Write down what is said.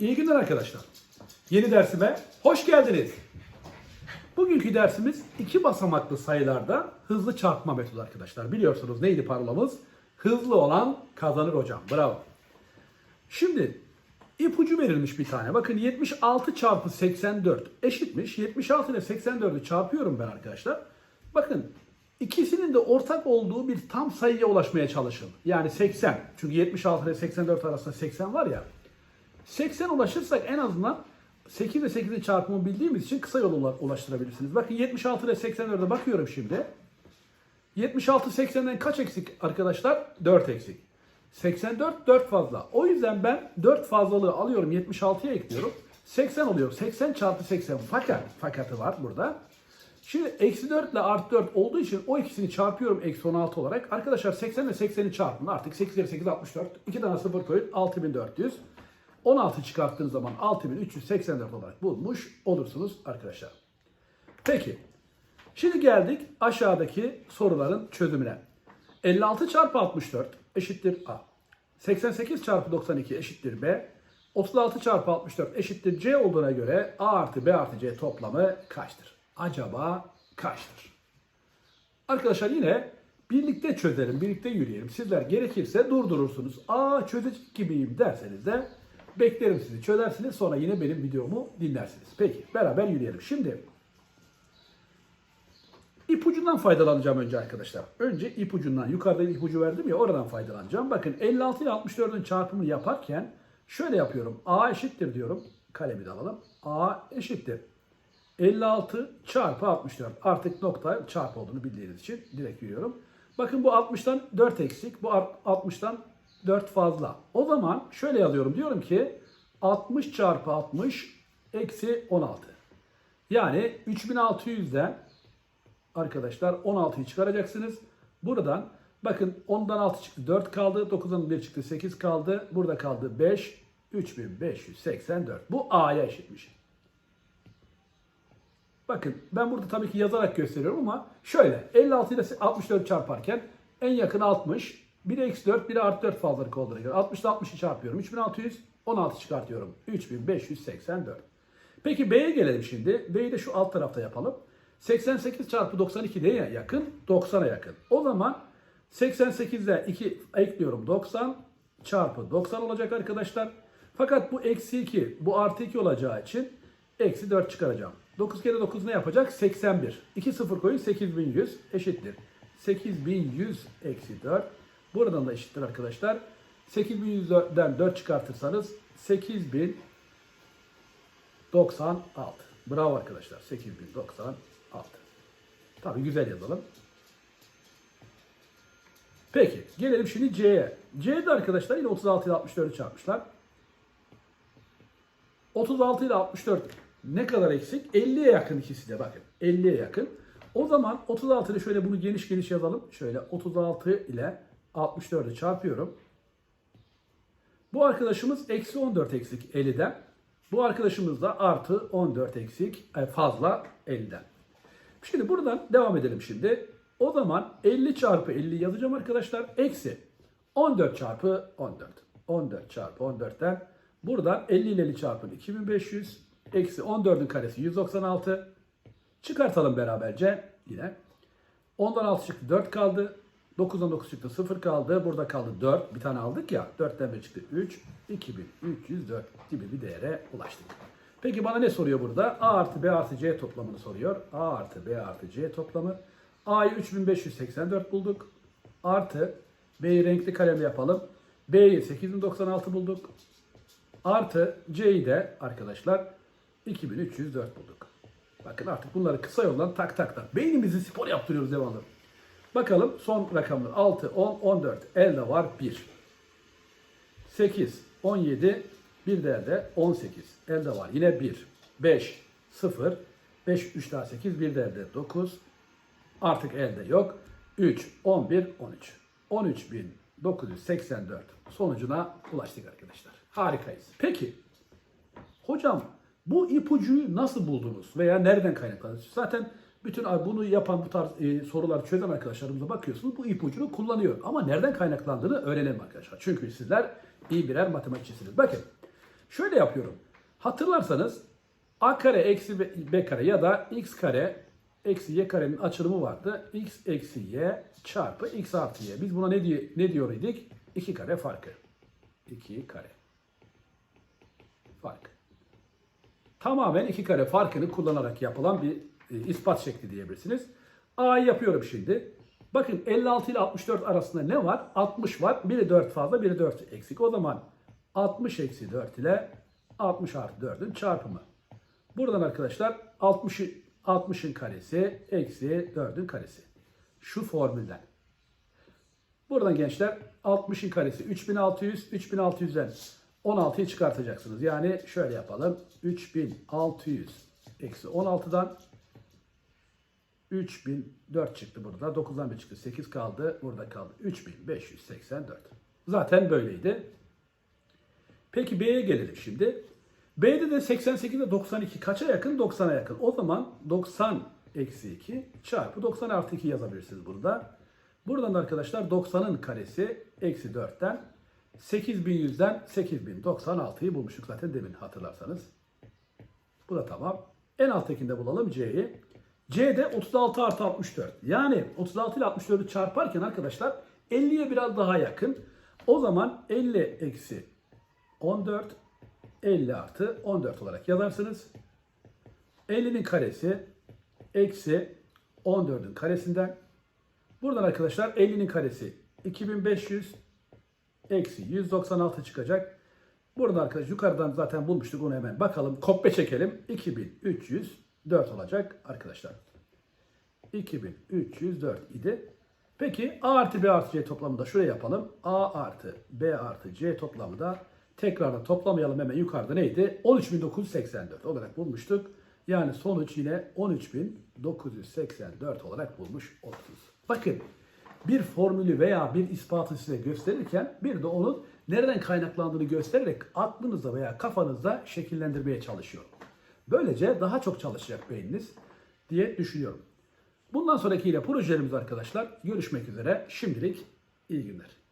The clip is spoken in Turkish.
İyi günler arkadaşlar. Yeni dersime hoş geldiniz. Bugünkü dersimiz iki basamaklı sayılarda hızlı çarpma metodu arkadaşlar. Biliyorsunuz neydi parolamız? Hızlı olan kazanır hocam. Bravo. Şimdi ipucu verilmiş bir tane. Bakın 76 çarpı 84 eşitmiş. 76 ile 84'ü çarpıyorum ben arkadaşlar. Bakın ikisinin de ortak olduğu bir tam sayıya ulaşmaya çalışın. Yani 80. Çünkü 76 ile 84 arasında 80 var ya. 80 ulaşırsak en azından 8 ve 8'in çarpımını bildiğimiz için kısa yola ulaştırabilirsiniz. Bakın 76 ile 84'e bakıyorum şimdi. 76 80'den kaç eksik arkadaşlar? 4 eksik. 84 4 fazla. O yüzden ben 4 fazlalığı alıyorum 76'ya ekliyorum. 80 oluyor. 80 çarpı 80 fakat fakatı var burada. Şimdi eksi 4 ile artı 4 olduğu için o ikisini çarpıyorum eksi 16 olarak. Arkadaşlar 80 ile 80'i çarpın. Artık 8 kere 8 64. 2 tane 0 koyun 6400. 16 çıkarttığınız zaman 6384 olarak bulmuş olursunuz arkadaşlar. Peki. Şimdi geldik aşağıdaki soruların çözümüne. 56 çarpı 64 eşittir A. 88 çarpı 92 eşittir B. 36 çarpı 64 eşittir C olduğuna göre A artı B artı C toplamı kaçtır? Acaba kaçtır? Arkadaşlar yine birlikte çözelim, birlikte yürüyelim. Sizler gerekirse durdurursunuz. Aa çözecek gibiyim derseniz de beklerim sizi. Çözersiniz sonra yine benim videomu dinlersiniz. Peki beraber yürüyelim. Şimdi ipucundan faydalanacağım önce arkadaşlar. Önce ipucundan, yukarıda ipucu verdim ya oradan faydalanacağım. Bakın 56 ile 64'ün çarpımını yaparken şöyle yapıyorum. A eşittir diyorum. Kalemi de alalım. A eşittir. 56 çarpı 64. Artık nokta çarpı olduğunu bildiğiniz için direkt yürüyorum. Bakın bu 60'tan 4 eksik. Bu 60'tan 4 fazla. O zaman şöyle yazıyorum. Diyorum ki 60 çarpı 60 eksi 16. Yani 3600'den arkadaşlar 16'yı çıkaracaksınız. Buradan bakın 10'dan 6 çıktı 4 kaldı. 9'dan 1 çıktı 8 kaldı. Burada kaldı 5. 3584. Bu A'ya eşitmiş. Bakın ben burada tabii ki yazarak gösteriyorum ama şöyle 56 ile 64 çarparken en yakın 60. Biri eksi 4, biri artı 4 fazlalık olduğuna göre 60 ile 60'ı çarpıyorum. 3600, 16 çıkartıyorum. 3584. Peki B'ye gelelim şimdi. B'yi de şu alt tarafta yapalım. 88 çarpı 92 neye yakın? 90'a yakın. O zaman 88'de 2 ekliyorum 90 çarpı 90 olacak arkadaşlar. Fakat bu eksi 2 bu artı 2 olacağı için eksi 4 çıkaracağım. 9 kere 9 ne yapacak? 81. 2 sıfır koyun 8100 eşittir. 8100 eksi 4. Buradan da eşittir arkadaşlar. 8100'den 4 çıkartırsanız 8096. Bravo arkadaşlar. 8096. Tabi güzel yazalım. Peki gelelim şimdi C'ye. C'de arkadaşlar yine 36 ile 64'ü çarpmışlar. 36 ile 64 ne kadar eksik? 50'ye yakın ikisi de bakın. 50'ye yakın. O zaman 36 ile şöyle bunu geniş geniş yazalım. Şöyle 36 ile 64'ü çarpıyorum. Bu arkadaşımız eksi 14 eksik 50'den. Bu arkadaşımız da artı 14 eksik e, fazla 50'den. Şimdi buradan devam edelim şimdi. O zaman 50 çarpı 50 yazacağım arkadaşlar. Eksi 14 çarpı 14. 14 çarpı 14'ten buradan 50 ile 50 çarpın 2500 eksi 14'ün karesi 196. Çıkartalım beraberce yine. 10'dan 6 çıktı 4 kaldı. 9'dan 9 çıktı 0 kaldı. Burada kaldı 4. Bir tane aldık ya. 4'ten 1 çıktı 3. 2304 gibi bir değere ulaştık. Peki bana ne soruyor burada? A artı B artı C toplamını soruyor. A artı B artı C toplamı. A'yı 3584 bulduk. Artı B'yi renkli kalemle yapalım. B'yi 8096 bulduk. Artı C'yi de arkadaşlar 2304 bulduk. Bakın artık bunları kısa yoldan tak tak tak. Beynimizi spor yaptırıyoruz devamlı. Bakalım son rakamlar 6, 10, 14. Elde var 1. 8, 17, bir de elde 18. Elde var yine 1. 5, 0, 5, 3 daha 8, bir de elde 9. Artık elde yok. 3, 11, 13. 13.984 sonucuna ulaştık arkadaşlar. Harikayız. Peki hocam bu ipucuyu nasıl buldunuz veya nereden kaynaklanıyor? Zaten bütün bunu yapan bu tarz e, sorular çözen arkadaşlarımıza bakıyorsunuz bu ipucunu kullanıyor. Ama nereden kaynaklandığını öğrenelim arkadaşlar. Çünkü sizler iyi birer matematikçisiniz. Bakın Şöyle yapıyorum. Hatırlarsanız a kare eksi b kare ya da x kare eksi y karenin açılımı vardı. x eksi y çarpı x artı y. Biz buna ne, diye, ne diyor idik? 2 kare farkı. 2 kare fark. Tamamen iki kare farkını kullanarak yapılan bir e, ispat şekli diyebilirsiniz. A'yı yapıyorum şimdi. Bakın 56 ile 64 arasında ne var? 60 var. Biri 4 fazla, biri 4 eksik. O zaman 60 eksi 4 ile 60 artı 4'ün çarpımı. Buradan arkadaşlar 60'ı 60'ın karesi eksi 4'ün karesi. Şu formülden. Buradan gençler 60'ın karesi 3600, 3600'den 16'yı çıkartacaksınız. Yani şöyle yapalım. 3600 eksi 16'dan 3004 çıktı burada. 9'dan bir çıktı. 8 kaldı. Burada kaldı. 3584. Zaten böyleydi. Peki B'ye gelelim şimdi. B'de de 88 ile 92 kaça yakın? 90'a yakın. O zaman 90 eksi 2 çarpı 90 artı 2 yazabilirsiniz burada. Buradan da arkadaşlar 90'ın karesi eksi 4'ten 8100'den 8096'yı bulmuştuk zaten demin hatırlarsanız. Bu da tamam. En alttakinde bulalım C'yi. C'de 36 artı 64. Yani 36 ile 64'ü çarparken arkadaşlar 50'ye biraz daha yakın. O zaman 50 eksi 14 50 artı 14 olarak yazarsınız. 50'nin karesi eksi 14'ün karesinden. Buradan arkadaşlar 50'nin karesi 2500 eksi 196 çıkacak. Burada arkadaşlar yukarıdan zaten bulmuştuk onu hemen bakalım. Kopya çekelim. 2304 olacak arkadaşlar. 2304 idi. Peki A artı B artı C toplamını da şuraya yapalım. A artı B artı C toplamı da tekrardan toplamayalım hemen yukarıda neydi? 13984 olarak bulmuştuk. Yani sonuç yine 13984 olarak bulmuş oluruz. Bakın bir formülü veya bir ispatı size gösterirken bir de onun nereden kaynaklandığını göstererek aklınızda veya kafanızda şekillendirmeye çalışıyorum. Böylece daha çok çalışacak beyniniz diye düşünüyorum. Bundan sonrakiyle projelerimiz arkadaşlar görüşmek üzere. Şimdilik iyi günler.